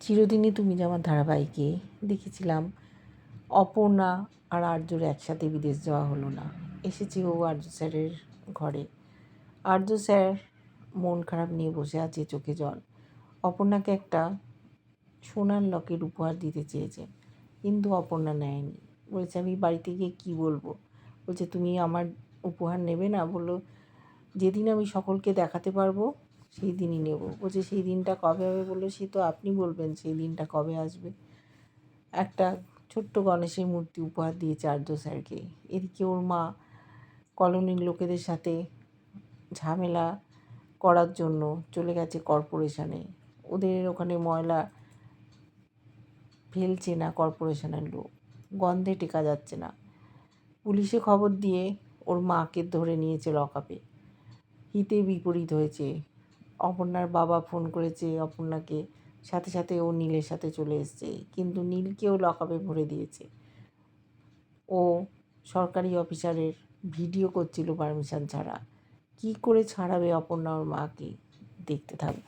চিরদিনই তুমি যে আমার ধারাবাহিকে দেখেছিলাম, অপর্ণা আর আর্যর একসাথে বিদেশ যাওয়া হলো না। এসেছি ও আর্য স্যারের ঘরে। আর্য স্যার মন খারাপ নিয়ে বসে আছে চোখে জল। অপর্ণাকে একটা সোনার লকেট উপহার দিতে চেয়েছে, কিন্তু অপর্ণা নেয়নি। বলেছে, আমি বাড়িতে গিয়ে কী বলব? বলছে, তুমি আমার উপহার নেবে না? বলল, যেদিন আমি সকলকে দেখাতে পারব সেই দিনই নেব। বলছে সেই দিনটা কবে হবে বলল, সে তো আপনি বলবেন সেই দিনটা কবে আসবে। একটা ছোট্ট গণেশের মূর্তি উপহার দিয়েছে আর্য স্যারকে। এদিকে ওর মা কলোনির লোকেদের সাথে ঝামেলা করার জন্য চলে গেছে কর্পোরেশনে। ওদের ওখানে ময়লা ফেলছে না কর্পোরেশনের লোক। গন্ধে টেকা যাচ্ছে না। পুলিশে খবর দিয়ে ওর মাকে ধরে নিয়েছে লকআপে। হিতে বিপরীত হয়েছে অপর্ণার বাবা ফোন করেছে অপর্ণাকে। সাথে সাথে ও নীলের সাথে চলে এসছে। কিন্তু নীলকেও লকআপে ভরে দিয়েছে। ও সরকারি অফিসারের ভিডিও করছিল পারমিশন ছাড়া। কি করে ছাড়াবে অপর্ণা ওর মাকে? দেখতে থাকব।